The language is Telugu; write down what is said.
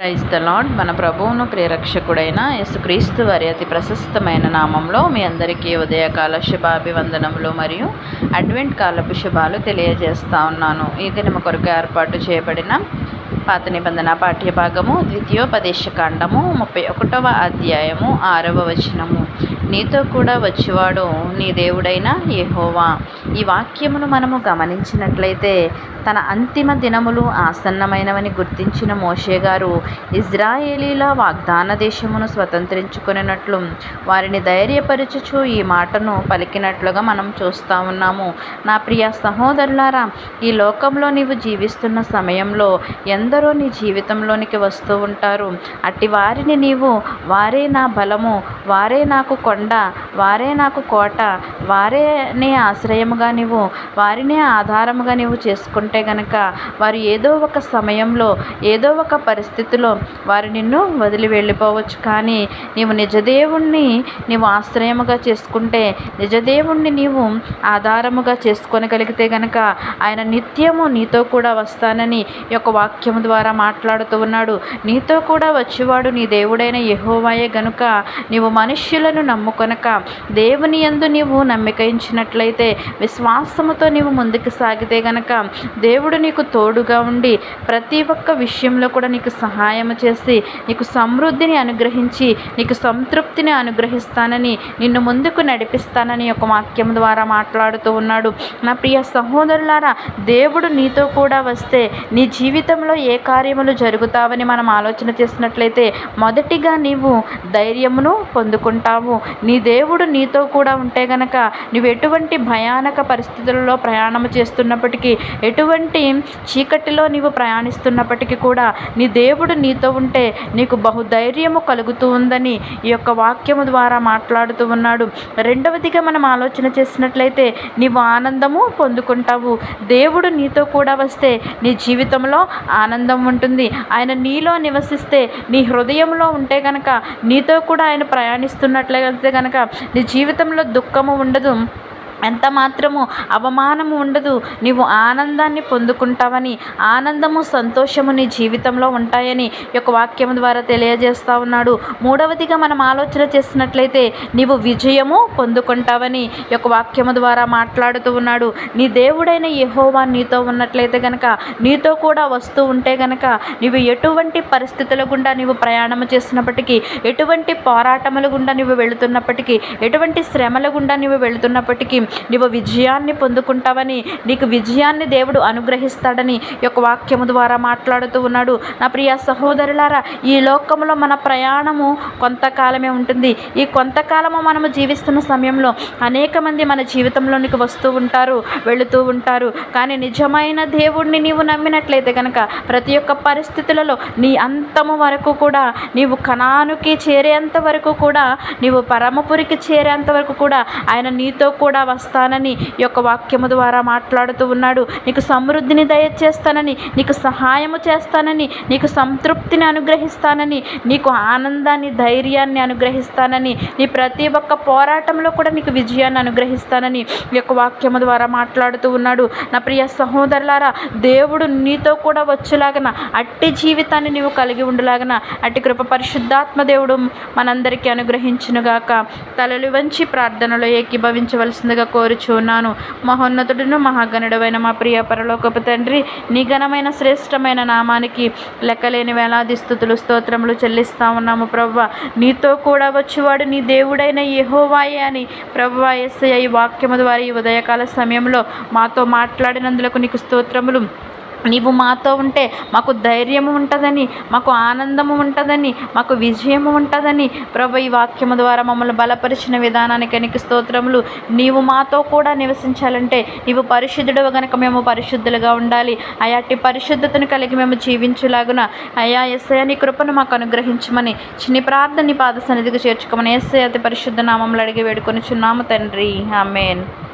ప్రైజ్ ద లాడ్ మన ప్రభువును ప్రేరక్షకుడైన యేసుక్రీస్తు వారి అతి ప్రశస్తమైన నామంలో మీ అందరికీ ఉదయకాల శుభాభివందనములు మరియు అడ్వెంట్ కాలపు శుభాలు తెలియజేస్తా ఉన్నాను. ఈ దినము కొరకు ఏర్పాటు చేయబడిన పాత నిబంధన పాఠ్యభాగము ద్వితీయోపదేశ కాండము ముప్పై ఒకటవ అధ్యాయము ఆరవ వచనము. నీతో కూడా వచ్చేవాడు నీ దేవుడైన యెహోవా. ఈ వాక్యమును మనము గమనించినట్లయితే తన అంతిమ దినములు ఆసన్నమైనవని గుర్తించిన మోషే గారు ఇజ్రాయేలీల వాగ్దాన దేశమును స్వతంత్రించుకునేటట్లు వారిని ధైర్యపరచుచు ఈ మాటను పలికినట్లుగా మనం చూస్తూ ఉన్నాము. నా ప్రియ సహోదరులారా ఈ లోకంలో నీవు జీవిస్తున్న సమయంలో ఎంత ఎందరో నీ జీవితంలోనికి వస్తూ ఉంటారు. అట్టి వారిని నీవు వారే నా బలము వారే నాకు కొండ వారే నాకు కోట వారే నీ ఆశ్రయముగా నీవు వారినే ఆధారముగా నీవు చేసుకుంటే గనక వారు ఏదో ఒక సమయంలో ఏదో ఒక పరిస్థితిలో వారు నిన్ను వదిలి వెళ్ళిపోవచ్చు. కానీ నీవు నిజదేవుణ్ణి నీవు ఆశ్రయముగా చేసుకుంటే నిజదేవుణ్ణి నీవు ఆధారముగా చేసుకొనగలిగితే గనక ఆయన నిత్యము నీతో కూడా వస్తానని యొక్క వాక్యం వాక్యము ద్వారా మాట్లాడుతూ ఉన్నాడు. నీతో కూడా వచ్చేవాడు నీ దేవుడైన యహోవాయే గనుక నీవు మనుష్యులను నమ్ముకొనక దేవుని యందు నీవు నమ్మికయించినట్లయితే విశ్వాసముతో నీవు ముందుకు సాగితే గనక దేవుడు నీకు తోడుగా ఉండి ప్రతి ఒక్క విషయంలో కూడా నీకు సహాయం చేసి నీకు సమృద్ధిని అనుగ్రహించి నీకు సంతృప్తిని అనుగ్రహిస్తానని నిన్ను ముందుకు నడిపిస్తానని ఒక వాక్యం ద్వారా మాట్లాడుతూ ఉన్నాడు. నా ప్రియ సహోదరులారా దేవుడు నీతో కూడా వస్తే నీ జీవితంలో ఏ ఏ కార్యములు జరుగుతావని మనం ఆలోచన చేసినట్లయితే మొదటిగా నీవు ధైర్యమును పొందుకుంటావు. నీ దేవుడు నీతో కూడా ఉంటే గనక నువ్వు ఎటువంటి భయానక పరిస్థితులలో ప్రయాణం చేస్తున్నప్పటికీ ఎటువంటి చీకటిలో నీవు ప్రయాణిస్తున్నప్పటికీ కూడా నీ దేవుడు నీతో ఉంటే నీకు బహుధైర్యము కలుగుతూ ఉందని ఈ యొక్క వాక్యము ద్వారా మాట్లాడుతూ ఉన్నాడు. రెండవదిగా మనం ఆలోచన చేసినట్లయితే నీవు ఆనందము పొందుకుంటావు. దేవుడు నీతో కూడా వస్తే నీ జీవితంలో ఆనందం ఉంటుంది. ఆయన నీలో నివసిస్తే నీ హృదయంలో ఉంటే కనుక నీతో కూడా ఆయన ప్రయాణిస్తున్నట్లయితే కనుక నీ జీవితంలో దుఃఖము ఉండదు. ఎంత మాత్రము అవమానము ఉండదు. నీవు ఆనందాన్ని పొందుకుంటావని ఆనందము సంతోషము నీ జీవితంలో ఉంటాయని యొక్క వాక్యం ద్వారా తెలియజేస్తా ఉన్నాడు. మూడవదిగా మనం ఆలోచన చేసినట్లయితే నీవు విజయము పొందుకుంటావని యొక్క వాక్యము ద్వారా మాట్లాడుతూ ఉన్నాడు. నీ దేవుడైన యహోవా నీతో ఉన్నట్లయితే గనక నీతో కూడా వస్తూ ఉంటే గనక నీవు ఎటువంటి పరిస్థితుల గుండా నీవు ప్రయాణం చేసినప్పటికీ ఎటువంటి పోరాటముల గుండా నీవు వెళుతున్నప్పటికీ ఎటువంటి శ్రమల గుండా నీవు వెళుతున్నప్పటికీ నీవు విజయాన్ని పొందుకుంటావని నీకు విజయాన్ని దేవుడు అనుగ్రహిస్తాడని యొక్క వాక్యము ద్వారా మాట్లాడుతూ ఉన్నాడు. నా ప్రియ సహోదరులారా ఈ లోకంలో మన ప్రయాణము కొంతకాలమే ఉంటుంది. ఈ కొంతకాలము మనము జీవిస్తున్న సమయంలో అనేక మంది మన జీవితంలోనికి వస్తూ ఉంటారు వెళుతూ ఉంటారు. కానీ నిజమైన దేవుణ్ణి నీవు నమ్మినట్లయితే కనుక ప్రతి ఒక్క పరిస్థితులలో నీ అంతము వరకు కూడా నీవు కణానుకి చేరేంత వరకు కూడా నీవు పరమపురికి చేరేంత వరకు కూడా ఆయన నీతో కూడా వస్తానని యొక్క వాక్యము ద్వారా మాట్లాడుతూ ఉన్నాడు. నీకు సమృద్ధిని దయచేస్తానని నీకు సహాయము చేస్తానని నీకు సంతృప్తిని అనుగ్రహిస్తానని నీకు ఆనందాన్ని ధైర్యాన్ని అనుగ్రహిస్తానని నీ ప్రతి ఒక్క పోరాటంలో కూడా నీకు విజయాన్ని అనుగ్రహిస్తానని ఈ యొక్క వాక్యము ద్వారా మాట్లాడుతూ ఉన్నాడు. నా ప్రియ సహోదరులారా దేవుడు నీతో కూడా వచ్చేలాగన అట్టి జీవితాన్ని నీవు కలిగి ఉండలాగన అట్టి కృప పరిశుద్ధాత్మ దేవుడు మనందరికీ అనుగ్రహించునుగాక. తలలు వంచి ప్రార్థనలో ఏకీభవించవలసిందిగా కోరుచున్నాను. మహోన్నతుడును మహాగణుడవైన మా ప్రియ పరలోకపు తండ్రి నీ ఘనమైన శ్రేష్టమైన నామానికి లెక్కలేని వేలాది స్థుతులు స్తోత్రములు చెల్లిస్తా ఉన్నాము ప్రవ్వ. నీతో కూడా వచ్చేవాడు నీ దేవుడైన యహోవాయే అని ప్రవ్వ ఎస్ఐ వాక్యము ద్వారా ఈ ఉదయకాల సమయంలో మాతో మాట్లాడినందులకు నీకు స్తోత్రములు. నీవు మాతో ఉంటే మాకు ధైర్యము ఉంటుందని మాకు ఆనందము ఉంటుందని మాకు విజయము ఉంటుందని ప్రభు ఈ వాక్యము ద్వారా మమ్మల్ని బలపరిచిన విధానానికి నీకు స్తోత్రములు. నీవు మాతో కూడా నివసించాలంటే నీవు పరిశుద్ధుడు గనక మేము పరిశుద్ధులుగా ఉండాలి. అయాటి పరిశుద్ధతను కలిగి మేము జీవించులాగున. అయా ఎస్ఐ నీ కృపను మాకు అనుగ్రహించమని చిన్ని ప్రార్థన నీ పాద సన్నిధికి చేర్చుకోమని ఎస్ఐ అతి పరిశుద్ధ నామంలో అడిగి వేడుకొని చున్నాము తండ్రి. ఆమెన్.